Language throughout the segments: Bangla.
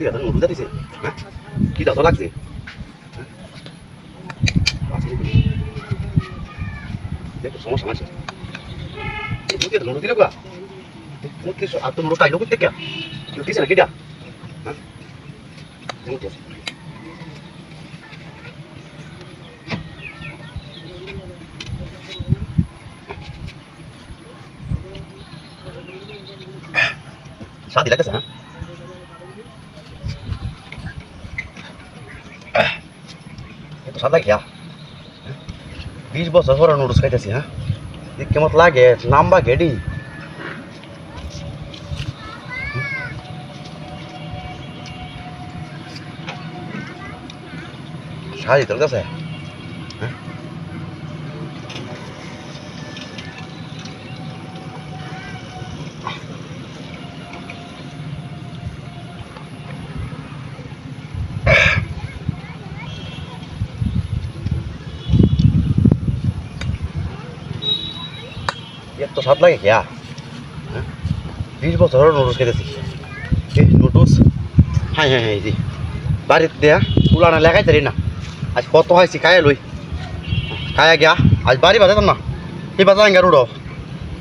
মুক্তি দাদা নুরুদা দিছে? হ্যাঁ? কি দাদা লাগছে? হ্যাঁ? দেখো, সমস্যা আছে মুক্তি দাদা নুরু দিলে গা মুক্তি আর তো নুরু টাইলো করতে কে কেউ দিছে না কেটা হ্যাঁ। শাদি লাগতেছে হ্যাঁ? লাগে হ্যাঁ বিশ বছর পরে নুডলস খাইতেছি হ্যাঁ? কেমন লাগে? নাম্বা গেডি শাদি তোর কাছে? স্বাদ লাগে হ্যাঁ বিশ বছর নুডলস খেতেছি এই নুডলস হ্যাঁ হ্যাঁ হ্যাঁ জি। বাড়িতে দেয়া পুলানা লেখাই তারি না। আজ কত হয়েছি কায়া লই খায়া গিয়া। আজ বাড়ি বাজাতাম না এই বাজার আঙ্গার উড়ো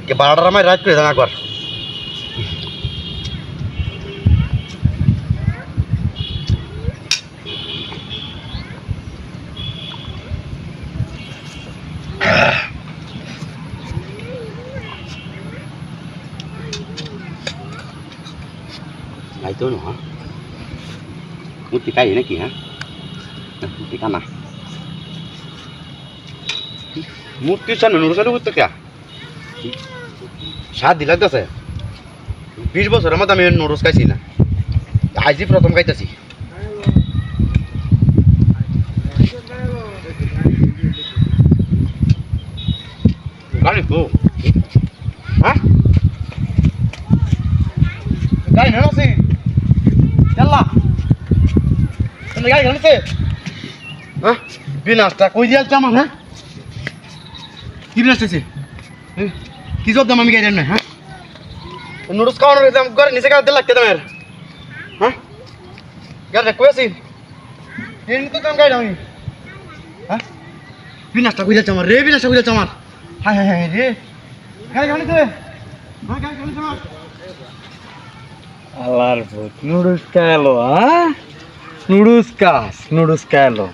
কে বারোটার আমায় রাত করে দেন একবার Nah itu no, ha? Muti kayu naik ha? Nah, muti kana. মূর্তি সামনে নুরু চালু করতে কে সাত দিন লাগতেছে বিশ বছরের মধ্যে আমি নুরুস খাইছি না আজই প্রথম খাইতেছি গাড়ি তো তুমি গাড়ি নেনছে হ্যাঁ? বিনাশটা কই দিয়াল চামান হ্যাঁ? কি বিনাশ হয়েছে কি জব দাম আমি গাড়ি না হ্যাঁ? নুডলস খাওয়ানোর দাম করে নিচে কাটতে লাগতে দামের হ্যাঁ? গাড়িটা কই আছি? এমনি তো দাম গাড়ি আমি হ্যাঁ? বিনাশটা কই যাচ্ছে আমার রে, বিনাশটা কই যাচ্ছে আমার? হ্যাঁ হ্যাঁ হ্যাঁ রে। গাড়ি আমার। খাইলো হ্যাঁ? নুডলস কাস নুডলস খাইলো